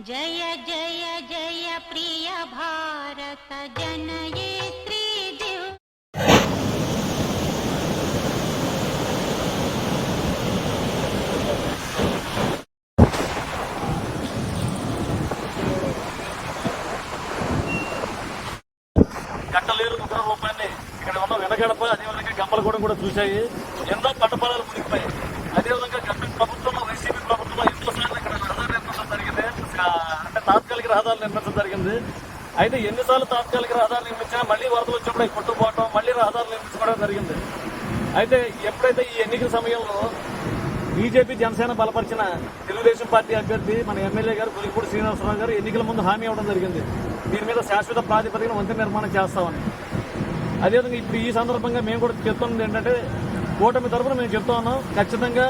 जय जय जय प्रिय भारत जनयित्री दिव्य కట్టలేరు ముద్ర రూపాన్ని ఇక్కడ ఉన్న వెనగడప అదేవిధంగా గంపలగూడెం కూడా చూశాయి ఎన్నో పట్టపడాలు మునిగిపోయాయి రహదారులు నిర్మించడం జరిగింది. అయితే ఎన్నిసార్లు తాత్కాలిక రహదారులు నిర్మించినా మళ్ళీ వరదలు వచ్చినప్పుడు అవి కొట్టుకుపోవటం మళ్ళీ రహదారులు నిర్మించుకోవడం జరిగింది. అయితే ఎప్పుడైతే ఈ ఎన్నికల సమయంలో బీజేపీ జనసేన బలపరిచిన తెలుగుదేశం పార్టీ అభ్యర్థి మన ఎమ్మెల్యే గారు పులిపూడి శ్రీనివాసరావు గారు ఎన్నికల ముందు హామీ ఇవ్వడం జరిగింది. దీని మీద శాశ్వత ప్రాతిపదికన వంతెన నిర్మాణం చేస్తామని. అదేవిధంగా ఇప్పుడు ఈ సందర్భంగా మేము కూడా చెప్తున్నది ఏంటంటే కూటమి తరఫున మేము చెప్తా ఉన్నాం. ఖచ్చితంగా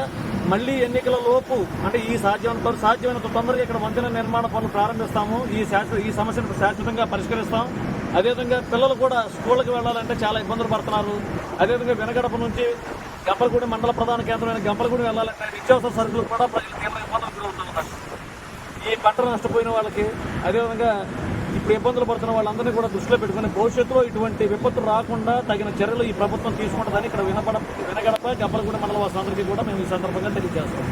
మళ్ళీ ఎన్నికల లోపు అంటే ఈ సాధ్యమైన సాధ్యమైనంత తొందరగా ఇక్కడ వంతెన నిర్మాణ పనులు ప్రారంభిస్తాము. ఈ శాశ్వత ఈ సమస్యను శాశ్వతంగా పరిష్కరిస్తాం. అదేవిధంగా పిల్లలు కూడా స్కూళ్ళకి వెళ్ళాలంటే చాలా ఇబ్బందులు పడుతున్నారు. అదేవిధంగా వెనగడప నుంచి గంపలగూడెం మండల ప్రధాన కేంద్రమైన గంపలగూడెం వెళ్ళాలంటే నిత్యావసర సరుకులు కూడా ప్రజలు తీవ్ర ఇబ్బందులు గురవుతున్నారు ఈ పంట నష్టపోయిన వాళ్ళకి అదేవిధంగా ఇప్పుడు ఇబ్బందులు పడుతున్న వాళ్ళందరినీ కూడా దృష్టిలో పెట్టుకుని భవిష్యత్తులో ఇటువంటి విపత్తు రాకుండా తగిన చర్యలు ఈ ప్రభుత్వం తీసుకుంటుందని ఇక్కడ వినపడ వినగడప గబ్బలగూడ మండల వాసులందరికీ కూడా మేము ఈ సందర్భంగా తెలియజేస్తాం